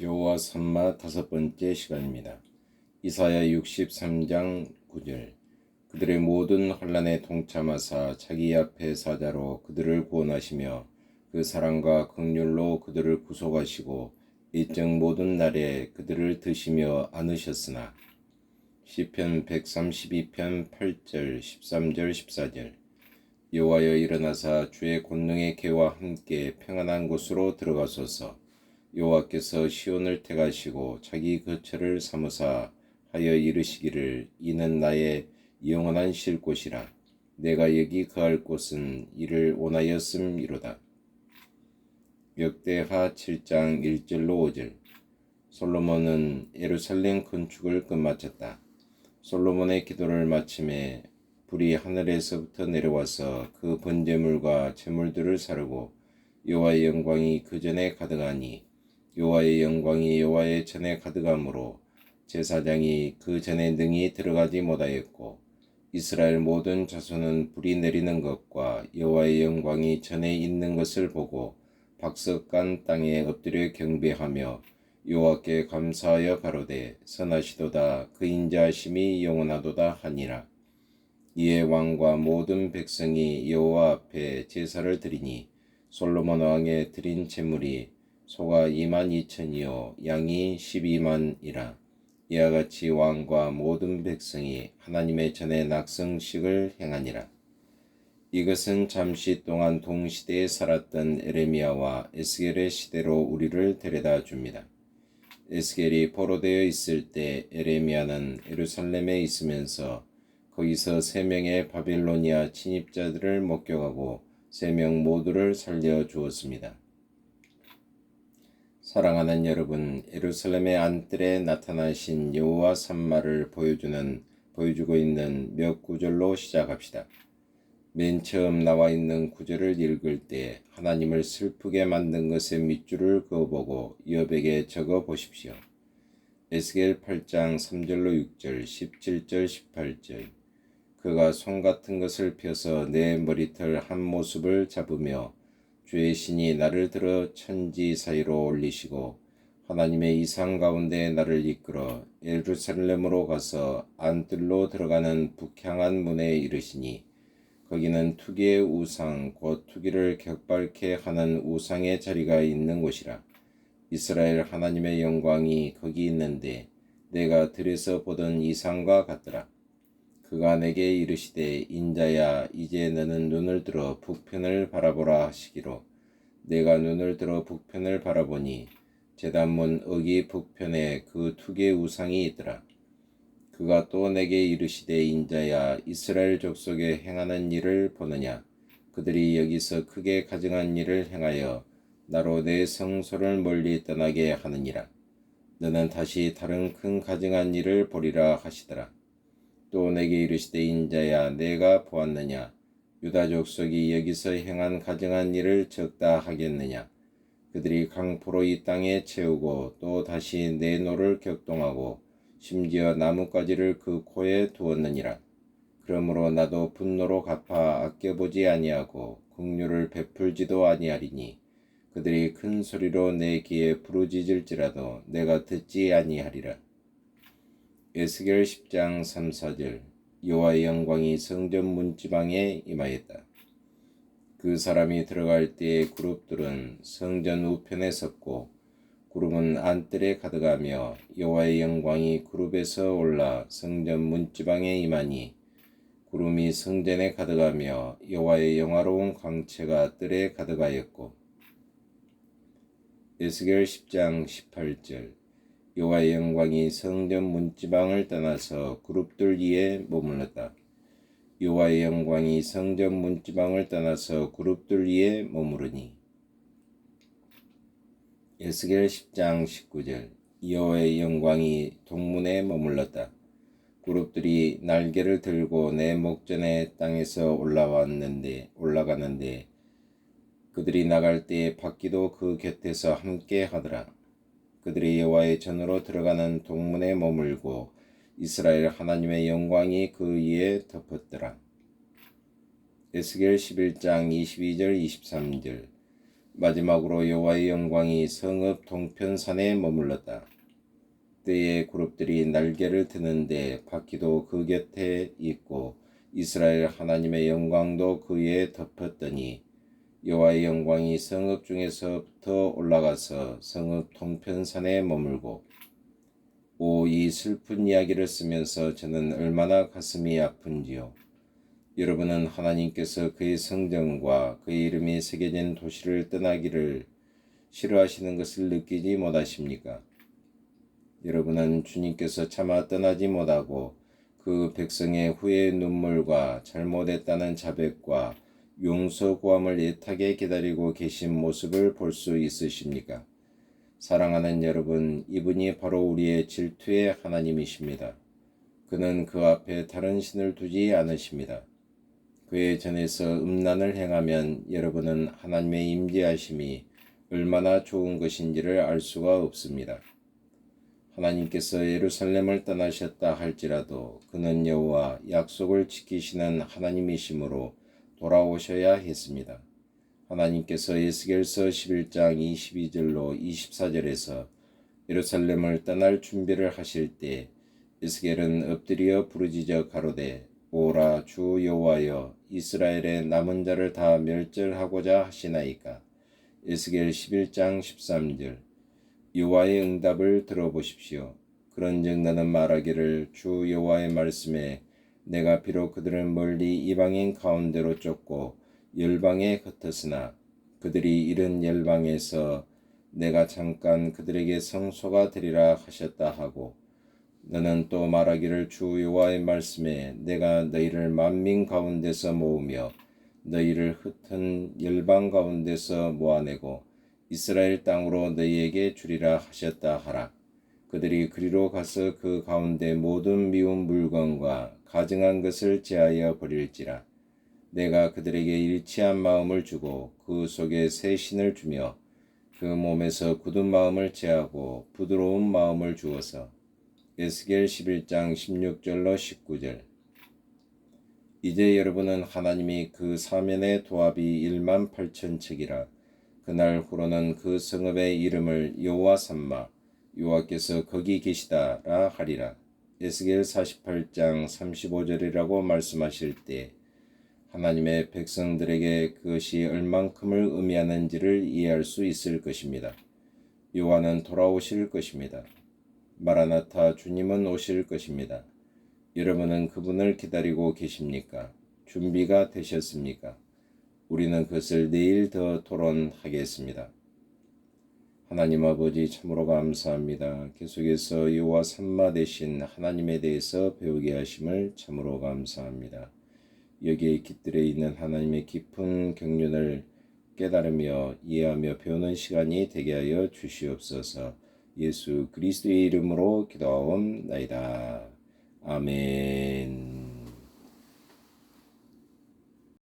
여호와 산마 다섯 번째 시간입니다. 이사야 63장 9절. 그들의 모든 환란에 동참하사 자기 앞에 사자로 그들을 구원하시며 그 사랑과 긍휼로 그들을 구속하시고 일정 모든 날에 그들을 드시며 안으셨으나 시편 132편 8절 13절 14절. 여호와여 일어나사 주의 권능의 개와 함께 평안한 곳으로 들어가소서 여호와께서 시온을 택하시고 자기 거처를 삼으사 하여 이르시기를 이는 나의 영원한 쉴 곳이라 내가 여기 거할 곳은 이를 원하였음이로다. 역대하 7장 1절로 5절 솔로몬은 예루살렘 건축을 끝마쳤다. 솔로몬의 기도를 마침에 불이 하늘에서부터 내려와서 그 번제물과 제물들을 사르고 여호와의 영광이 그 전에 가득하니 여호와의 영광이 여호와의 전에 가득함으로 제사장이 그 전에 능히 들어가지 못하였고 이스라엘 모든 자손은 불이 내리는 것과 여호와의 영광이 전에 있는 것을 보고 박석간 땅에 엎드려 경배하며 여호와께 감사하여 가로되 선하시도다. 그 인자하심이 영원하도다 하니라. 이에 왕과 모든 백성이 여호와 앞에 제사를 드리니 솔로몬 왕의 드린 제물이 소가 2만 2천이요 양이 12만이라 이와 같이 왕과 모든 백성이 하나님의 전에 낙성식을 행하니라 이것은 잠시 동안 동시대에 살았던 에레미야와 에스겔의 시대로 우리를 데려다 줍니다. 에스겔이 포로되어 있을 때 에레미야는 예루살렘에 있으면서 거기서 세 명의 바빌로니아 침입자들을 목격하고 세 명 모두를 살려 주었습니다. 사랑하는 여러분, 예루살렘의 안뜰에 나타나신 여호와 산마를 보여주는 보여주고 있는 몇 구절로 시작합시다. 맨 처음 나와 있는 구절을 읽을 때 하나님을 슬프게 만든 것의 밑줄을 그어보고 여백에 적어 보십시오. 에스겔 8장 3절로 6절, 17절, 18절. 그가 손 같은 것을 펴서 내 머리털 한 모습을 잡으며 주의 신이 나를 들어 천지 사이로 올리시고 하나님의 이상 가운데 나를 이끌어 예루살렘으로 가서 안뜰로 들어가는 북향한 문에 이르시니 거기는 투기의 우상 곧 투기를 격발케 하는 우상의 자리가 있는 곳이라. 이스라엘 하나님의 영광이 거기 있는데 내가 들에서 보던 이상과 같더라 그가 내게 이르시되 인자야 이제 너는 눈을 들어 북편을 바라보라 하시기로 내가 눈을 들어 북편을 바라보니 제단문 어기 북편에 그 투개 우상이 있더라. 그가 또 내게 이르시되 인자야 이스라엘 족속에 행하는 일을 보느냐 그들이 여기서 크게 가증한 일을 행하여 나로 내 성소를 멀리 떠나게 하느니라. 너는 다시 다른 큰 가증한 일을 보리라 하시더라. 또 내게 이르시되 인자야 내가 보았느냐? 유다 족속이 여기서 행한 가증한 일을 적다 하겠느냐? 그들이 강포로 이 땅에 채우고 또 다시 내 노를 격동하고 심지어 나뭇가지를 그 코에 두었느니라. 그러므로 나도 분노로 갚아 아껴보지 아니하고 국류를 베풀지도 아니하리니 그들이 큰 소리로 내 귀에 부르짖을지라도 내가 듣지 아니하리라 에스겔 10장 3, 4절 여호와의 영광이 성전 문지방에 임하였다. 그 사람이 들어갈 때에 그룹들은 성전 우편에 섰고 그룹은 안뜰에 가득하며 여호와의 영광이 그룹에서 올라 성전 문지방에 임하니 구름이 성전에 가득하며 여호와의 영화로운 광채가 뜰에 가득하였고 에스겔 10장 18절 여호와의 영광이 성전 문지방을 떠나서 그룹들 위에 머물렀다. 여호와의 영광이 성전 문지방을 떠나서 그룹들 위에 머무르니 에스겔 10장 19절 여호와의 영광이 동문에 머물렀다. 그룹들이 날개를 들고 내 목전에 땅에서 올라왔는데 올라가는데 그들이 나갈 때에 바퀴도 그 곁에서 함께 하더라. 그들이 여호와의 전으로 들어가는 동문에 머물고 이스라엘 하나님의 영광이 그 위에 덮었더라. 에스겔 11장 22절 23절 마지막으로 여호와의 영광이 성읍 동편산에 머물렀다. 때에 그룹들이 날개를 드는데 바퀴도 그 곁에 있고 이스라엘 하나님의 영광도 그 위에 덮었더니 여호와의 영광이 성읍 중에서부터 올라가서 성읍 동편산에 머물고 오 이 슬픈 이야기를 쓰면서 저는 얼마나 가슴이 아픈지요. 여러분은 하나님께서 그의 성전과 그의 이름이 새겨진 도시를 떠나기를 싫어하시는 것을 느끼지 못하십니까? 여러분은 주님께서 차마 떠나지 못하고 그 백성의 후회 눈물과 잘못했다는 자백과 용서 구함을 애타게 기다리고 계신 모습을 볼 수 있으십니까? 사랑하는 여러분, 이분이 바로 우리의 질투의 하나님이십니다. 그는 그 앞에 다른 신을 두지 않으십니다. 그의 전에서 음란을 행하면 여러분은 하나님의 임재하심이 얼마나 좋은 것인지를 알 수가 없습니다. 하나님께서 예루살렘을 떠나셨다 할지라도 그는 여호와 약속을 지키시는 하나님이시므로 돌아오셔야 했습니다. 하나님께서 에스겔서 11장 22절로 24절에서 예루살렘을 떠날 준비를 하실 때 에스겔은 엎드려 부르짖어 가로되 오라 주 여호와여 이스라엘의 남은 자를 다 멸절하고자 하시나이까 에스겔 11장 13절 여호와의 응답을 들어보십시오. 그런즉 나는 말하기를 주 여호와의 말씀에 내가 비록 그들을 멀리 이방인 가운데로 쫓고 열방에 흩었으나 그들이 이른 열방에서 내가 잠깐 그들에게 성소가 되리라 하셨다 하고 너는 또 말하기를 주 여호와의 말씀에 내가 너희를 만민 가운데서 모으며 너희를 흩은 열방 가운데서 모아내고 이스라엘 땅으로 너희에게 주리라 하셨다 하라. 그들이 그리로 가서 그 가운데 모든 미운 물건과 가증한 것을 제하여 버릴지라. 내가 그들에게 일치한 마음을 주고 그 속에 새 신을 주며 그 몸에서 굳은 마음을 제하고 부드러운 마음을 주어서. 에스겔 11장 16절로 19절. 이제 여러분은 하나님이 그 사면의 도합이 1만 8천 책이라. 그날 후로는 그 성읍의 이름을 여호와 삼마 여호와께서 거기 계시다라 하리라 에스겔 48장 35절이라고 말씀하실 때 하나님의 백성들에게 그것이 얼만큼을 의미하는지를 이해할 수 있을 것입니다. 요한은 돌아오실 것입니다. 마라나타 주님은 오실 것입니다. 여러분은 그분을 기다리고 계십니까? 준비가 되셨습니까? 우리는 그것을 내일 더 토론하겠습니다. 하나님 아버지 참으로 감사합니다. 계속해서 여호와 삼마 대신 하나님에 대해서 배우게 하심을 참으로 감사합니다. 여기에 깃들에 있는 하나님의 깊은 경륜을 깨달으며 이해하며 배우는 시간이 되게 하여 주시옵소서. 예수 그리스도의 이름으로 기도하옵나이다. 아멘.